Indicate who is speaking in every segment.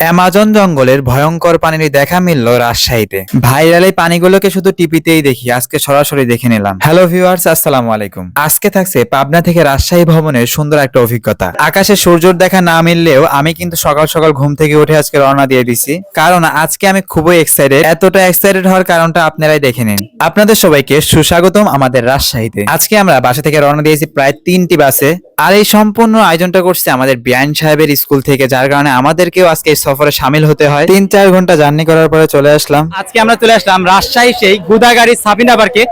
Speaker 1: Amazon জঙ্গলের ভয়ঙ্কর পানির দেখা মিলল রাজশাহীতে। ভাইরাল এই পানিগুলোকে শুধু টিভিতেই দেখি আজকে সরাসরি দেখে নিলাম। হ্যালো ভিউয়ার্স আসসালামু আলাইকুম। আজকে থাকছে পাবনা থেকে রাজশাহী ভবনের সুন্দর একটা অভিজ্ঞতা। আকাশে সূর্যর দেখা না মিললেও আমি কিন্তু সকাল সকাল ঘুম থেকে উঠে আজকে রওনা দিয়ে দিছি। কারণ আজকে আমি খুবই এক্সাইটেড এতটা এক্সাইটেড হওয়ার কারণটা আপনারাই দেখে নিন। আপনাদের সবাইকে সুস্বাগতম আমাদের রাজশাহীতে। আজকে আমরা বাসা থেকে রওনা দিয়েছি প্রায় তিনটি বাসে। আর এই সম্পূর্ণ আয়োজনটা করছে আমাদের বিয়ান সাহেবের স্কুল থেকে যার কারণে আমাদেরকেও আজকে সফরে সামিল হতে হয়। তিন চার ঘণ্টা জার্নি করার পরে চলে আসলাম।
Speaker 2: আজকে আমরা চলে আসলাম রাজশাহী সেই গুদাগাড়ি সাবিনা পার্কে,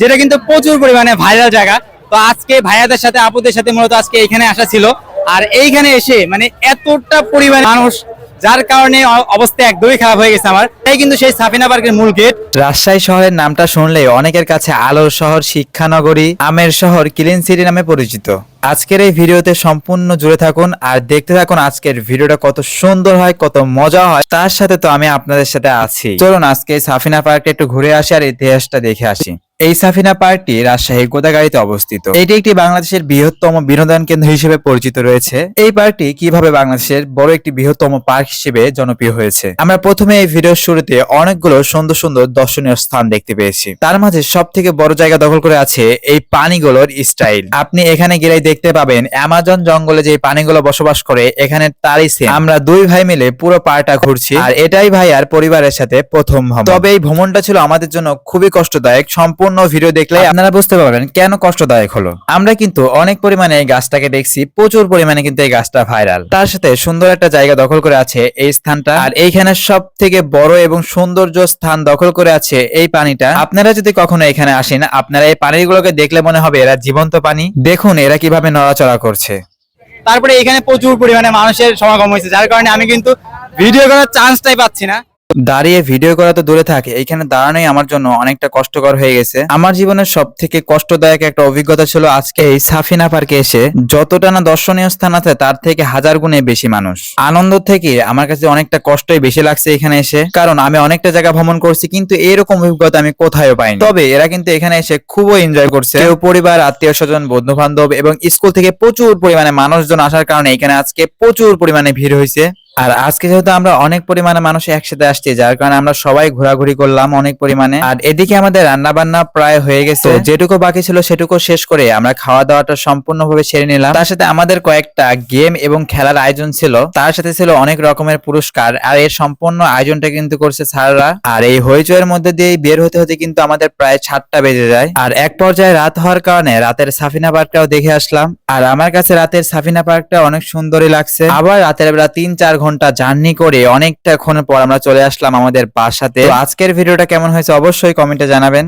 Speaker 2: যেটা কিন্তু প্রচুর পরিমাণে ভাইরাল জায়গা। তো আজকে ভাইয়াদের সাথে, আপুদের সাথে মূলত আজকে এখানে আসা ছিল। আর এইখানে এসে মানে এতটা পরিমাণে মানুষ যার কারণে অবস্থা একদমই খারাপ হয়ে গেছে আমার। তাই কিন্তু সেই সাফিনা পার্কের মূল গেট।
Speaker 1: রাজশাহী শহরের নামটা শুনলে অনেকের কাছে আলোর শহর, শিক্ষানগরী, আমের শহর, ক্লিন সিটি নামে পরিচিত। আজকের এই ভিডিওতে সম্পূর্ণ জুড়ে থাকুন আর দেখতে থাকুন আজকের ভিডিওটা কত সুন্দর হয়, কত মজা হয়। তার সাথে তো আমি আপনাদের সাথে আছি। চলুন আজকে সাফিনা পার্কটা একটু ঘুরে আসি আর ইতিহাসটা দেখে আসি। এই সাফিনা পার্কটি রাজশাহীর গোদাগাড়িতে অবস্থিত। এটি একটি বাংলাদেশের বৃহত্তম বিনোদন কেন্দ্র হিসেবে পরিচিত রয়েছে। এই পার্কটি কীভাবে বাংলাদেশের বড় একটি বৃহত্তম পার্ক হিসেবে জনপ্রিয় হয়েছে? আমরা প্রথমে এই ভিডিওর শুরুতে অনেকগুলো সুন্দর সুন্দর দর্শনীয় স্থান দেখতে পেয়েছি। তার মাঝে সব থেকে বড় জায়গা দখল করে আছে এই পানিগুলোর স্টাইল। আপনি এখানে গেলেই দেখতে পাবেন অ্যামাজন জঙ্গলে যে পানিগুলো বসবাস করে, এখানে তারই same। আমরা দুই ভাই মিলে পুরো পাড়টা ঘুরছি। আর এটাই ভাই আর পরিবারের সাথে প্রথম তবে এই ভ্রমণটা ছিল আমাদের জন্য খুবই কষ্টদায়ক। সম্পূর্ণ ভিডিও দেখলে আপনারা বুঝতে পারবেন কেন কষ্টদায়ক হলো। আমরা কিন্তু অনেক পরিমাণে এই গাছটাকে দেখছি প্রচুর পরিমাণে কিন্তু এই গাছটা ভাইরাল তার সাথে সুন্দর একটা জায়গা দখল করে আছে এই স্থানটা আর এইখানে সব থেকে বড় এবং সৌন্দর্য স্থান দখল করে আছে এই পানিটা। আপনারা যদি কখনো এখানে আসেন আপনারা এই পানিগুলোকে দেখলে মনে হবে এরা জীবন্ত পানি। দেখুন এরা কীভাবে নড়াচড়া করছে।
Speaker 2: তারপরে এখানে প্রচুর পরিমাণে মানুষের সমাগম হয়েছে যার কারণে আমি কিন্তু ভিডিও করার চান্সটাই পাচ্ছি না।
Speaker 1: দাঁড়িয়ে ভিডিও করা তো দূরে থাকে, এখানে দাঁড়ানোই আমার জন্য অনেকটা কষ্টকর হয়ে গেছে। আমার জীবনের সব থেকে কষ্টদায়ক একটা অভিজ্ঞতা ছিল আজকে এই সাফিনা পার্কে এসে যতটা না দর্শনীয় স্থান আছে, তার থেকে হাজার গুণে বেশি মানুষ। আনন্দ থেকে আমার কাছে অনেকটা কষ্টই বেশি লাগছে এখানে এসে, কারণ আমি অনেকটা জায়গা ভ্রমণ করছি, কিন্তু এরকম অভিজ্ঞতা আমি কোথাও পাইনি। তবে এরা কিন্তু এখানে এসে খুবই এনজয় করছে। কেউ পরিবার, আত্মীয় স্বজন বন্ধু বান্ধব এবং স্কুল থেকে প্রচুর পরিমাণে মানুষজন আসার কারণে এখানে আজকে প্রচুর পরিমাণে ভিড় হয়েছে। আর আজকে যেহেতু আমরা অনেক পরিমাণে মানুষ একসাথে আসছি যার কারণে আমরা সবাই ঘোরাঘুরি করলাম অনেক পরিমাণে। আর এদিকে আমাদের রান্না বান্না প্রায় হয়ে গেছে। যেটুকু বাকি ছিল সেটুকু শেষ করে আমরা খাওয়া দাওয়াটা সম্পূর্ণভাবে সেরে নিলাম। তার সাথে আমাদের কয়েকটা গেম এবং খেলার আয়োজন ছিল। তার সাথে ছিল অনেক রকমের পুরস্কার। আর এর সম্পূর্ণ আয়োজনটা কিন্তু করছে স্যাররা। আর এই হইচয়ের মধ্যে দিয়ে বের হতে হতে কিন্তু আমাদের প্রায় সাতটা বেজে যায়। আর এক পর্যায়ে রাত হওয়ার কারণে রাতের সাফিনা পার্কটাও দেখে আসলাম। আর আমার কাছে রাতের সাফিনা পার্কটা অনেক সুন্দরই লাগছে। আবার রাতের বেলা তিন চার ঘণ্টা জার্নি করে অনেকটা ক্ষণ পর আমরা চলে আসলাম আমাদের বাসাতে। আজকের ভিডিওটা কেমন হয়েছে অবশ্যই কমেন্টে জানাবেন।